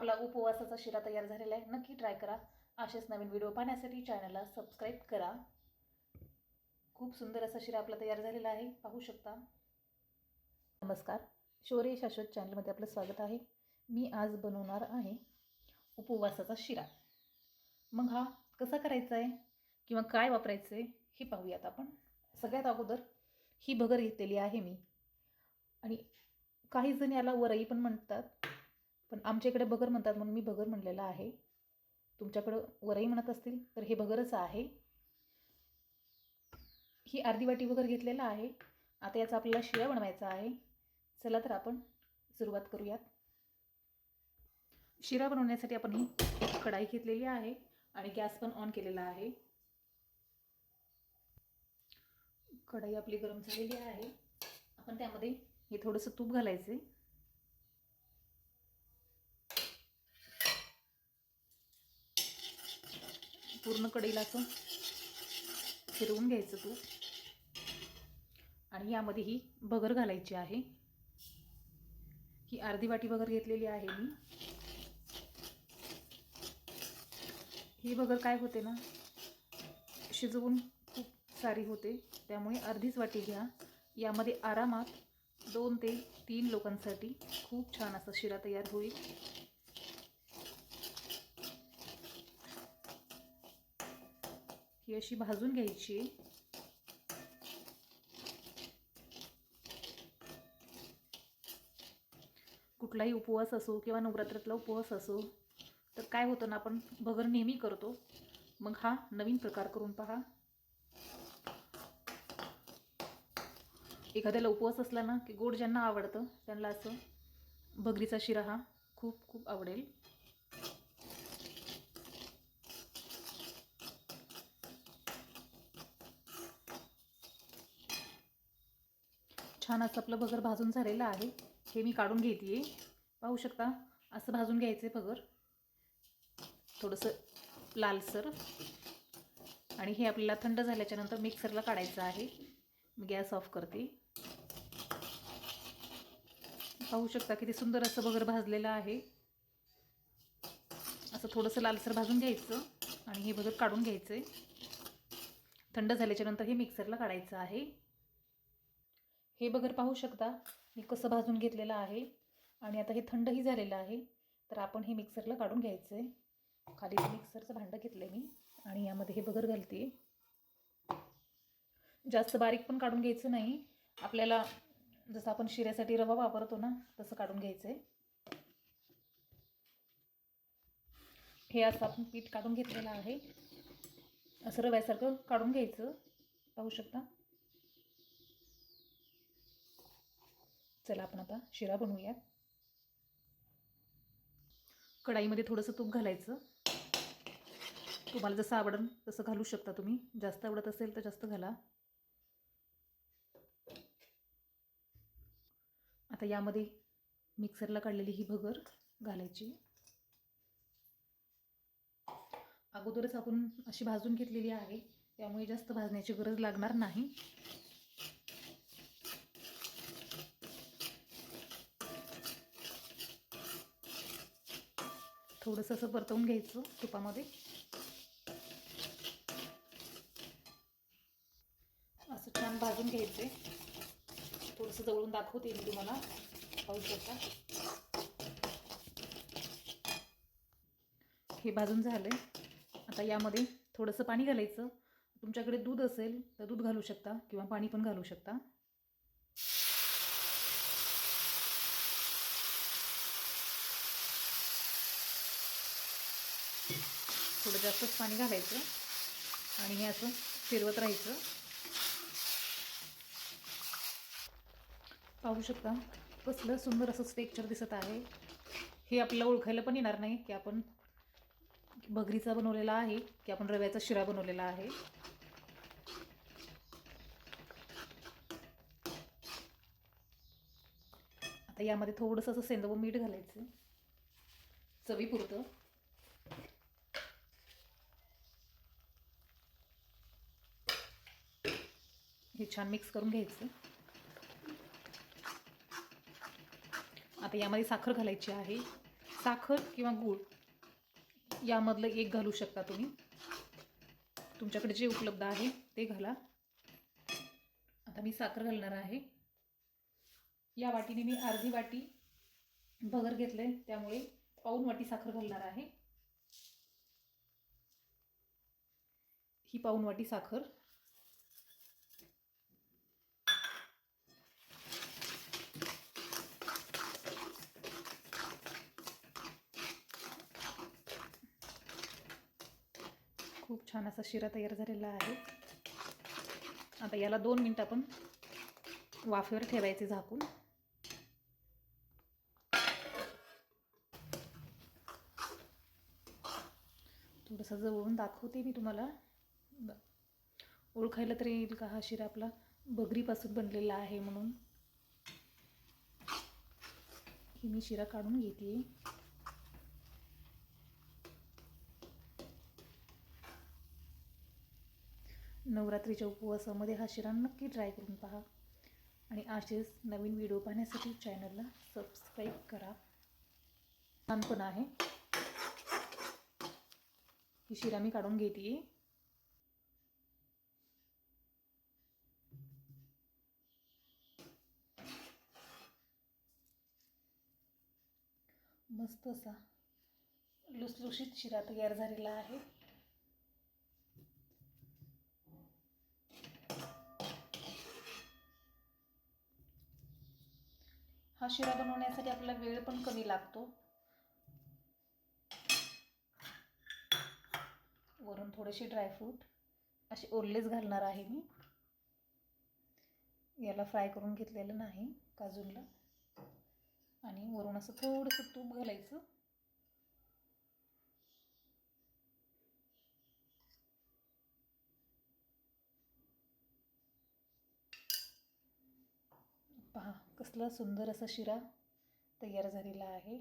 आपला उपवासाचा शिरा तयार झालेला आहे. नक्की ट्राय करा. असेच नवीन व्हिडिओ पाहण्यासाठी चॅनलला सबस्क्राईब करा. खूप सुंदर असा शिरा आपला तयार झालेला आहे. पाहू शकता. नमस्कार. शौर्य शाश्वत चॅनलमध्ये आपलं स्वागत आहे. मी आज बनवणार आहे उपवासाचा शिरा. मग हा कसा करायचा आहे किंवा काय वापरायचं आहे हे पाहूयात आपण. सगळ्यात अगोदर ही भगर घेतलेली आहे मी. आणि काही जण याला वरई पण म्हणतात. पण आमच्या इकडे बगर म्हणतात म्हणून मी बगर म्हणलेला आहे. तुमच्याकडं वरई म्हणत असतील तर हे बगरच आहे. ही अर्धी वाटी वगैरे घेतलेला आहे. आता याचा आपल्याला शिरा बनवायचा आहे. चला तर आपण सुरुवात करूयात. शिरा बनवण्यासाठी आपण ही कढाई घेतलेली आहे आणि गॅस पण ऑन केलेला आहे. कढाई आपली गरम झालेली आहे. आपण त्यामध्ये हे थोडंसं तूप घालायचे. पूर्ण कडेला असं फिरवून घ्यायचं तूप. आणि यामध्ये ही बगर घालायची आहे. ही अर्धी वाटी बगर घेतलेली आहे मी. ही बगर काय होते ना शिजवून खूप सारी होते. त्यामुळे अर्धीच वाटी घ्या. यामध्ये आरामात दोन ते तीन लोकांसाठी खूप छान असा शिरा तयार होईल. ही अशी भाजून घ्यायची. कुठलाही उपवास असो किंवा नवरात्रातला उपवास असो तर काय होतं ना आपण भगर नेहमी करतो. मग हा नवीन प्रकार करून पहा. एखाद्याला उपवास असला ना की गोड ज्यांना आवडतं त्यांना असं भगरीचा शिरा हा खूप खूप आवडेल. छान असं आपलं भगर भाजून झालेलं आहे. हे मी काढून घेते पाहू शकता असं भाजून घ्यायचं आहे भगर. थोडंसं लालसर. आणि हे आपल्याला थंड झाल्याच्यानंतर मिक्सरला काढायचं आहे. मी गॅस ऑफ करते. पाहू शकता किती सुंदर असं बगर भाजलेलं आहे. असं थोडंसं लालसर भाजून घ्यायचं आणि हे बगर काढून घ्यायचं आहे थंड झाल्याच्यानंतर हे मिक्सरला काढायचं आहे. हे बगर पाहू शकता मी कसं भाजून घेतलेलं आहे आणि आता हे थंडही झालेलं आहे. तर आपण हे मिक्सरला काढून घ्यायचं. आहे खाली मिक्सरचं भांडं घेतलं आहे मी आणि यामध्ये हे बगर घालते जास्त बारीक पण काढून घ्यायचं नाही. आपल्याला जसं आपण शिऱ्यासाठी रवा वापरतो ना तसं काढून घ्यायचं आहे हे असं आपण पीठ काढून घेतलेलं आहे. असं रव्यासारखं काढून घ्यायचं. पाहू शकता? चला आपण आता शिरा बनवूयात. कढाईमध्ये थोडंसं तूप घालायचं. तुम्हाला जसं आवडेल तसं घालू शकता तुम्ही. जास्त आवडत असेल तर जास्त घाला. आता यामध्ये मिक्सरला काढलेली ही भगर घालायची. अगोदरच आपण अशी भाजून घेतलेली आहे. त्यामुळे जास्त भाजण्याची गरज लागणार नाही. थोडंसं असं परतवून घ्यायचं तुपामध्ये. असं छान भाजून घ्यायचे थोडंसं जवळून दाखवते मी तुम्हाला. पाहू शकता. हे भाजून झालं आता यामध्ये थोडंसं पाणी घालायचं. तुमच्याकडे दूध असेल तर दूध घालू शकता किंवा पाणी पण घालू शकता. थोडं जास्तच पाणी घालायचं आणि हे असं फिरवत राहायचं. पाहू शकता कसलं सुंदर असं स्टेक्चर दिसत आहे. हे आपल्याला ओळखायला पण येणार नाही की आपण भगरीचा बनवलेला आहे की आपण रव्याचा शिरा बनवलेला आहे. आता यामध्ये थोडंसं असं सेंदव मीठ घालायचं. चवीपुरतं. हे छान मिक्स करून घ्यायचं. आता यामध्ये साखर घालायची आहे. साखर किंवा गूळ यामधलं एक घालू शकता तुम्ही. तुमच्याकडे जे उपलब्ध आहे ते घाला. आता मी साखर घालणार आहे. या वाटीने मी अर्धी वाटी भगर आहे त्यामुळे पाऊन वाटी साखर घालणार आहे. ही पाऊन वाटी साखर खूप छान असा शिरा तयार झालेला आहे. आता याला दोन मिनटं आपण वाफेवर ठेवायचे झाकून. थोडंसं जवळून दाखवते मी तुम्हाला. ओळखायला तरी येईल का हा शिरा आपला? बगरीपासून बनलेला आहे म्हणून. ही मी शिरा काढून घेते. नवरात्रीच्या उपवासामध्ये हा शिरा नक्की ट्राय करून पहा. आणि असेच नवीन व्हिडिओ पाहण्यासाठी चॅनलला सबस्क्राईब करा. छान पण आहे. ही शिरा मी काढून घेते मस्त असा लुसलुशीत शिरा तयार झालेला आहे. हा शिरा बनवण्यासाठी आपल्याला वेळ पण कमी लागतो. वरून थोडेसे ड्रायफ्रूट असे ओरलेच घालणार आहे मी. याला फ्राय करून घेतलेलं नाही काजूला. आणि वरून असं थोडंसं तूप घालायचं. पहा. कसला सुंदर असा शिरा तयार झालेला आहे.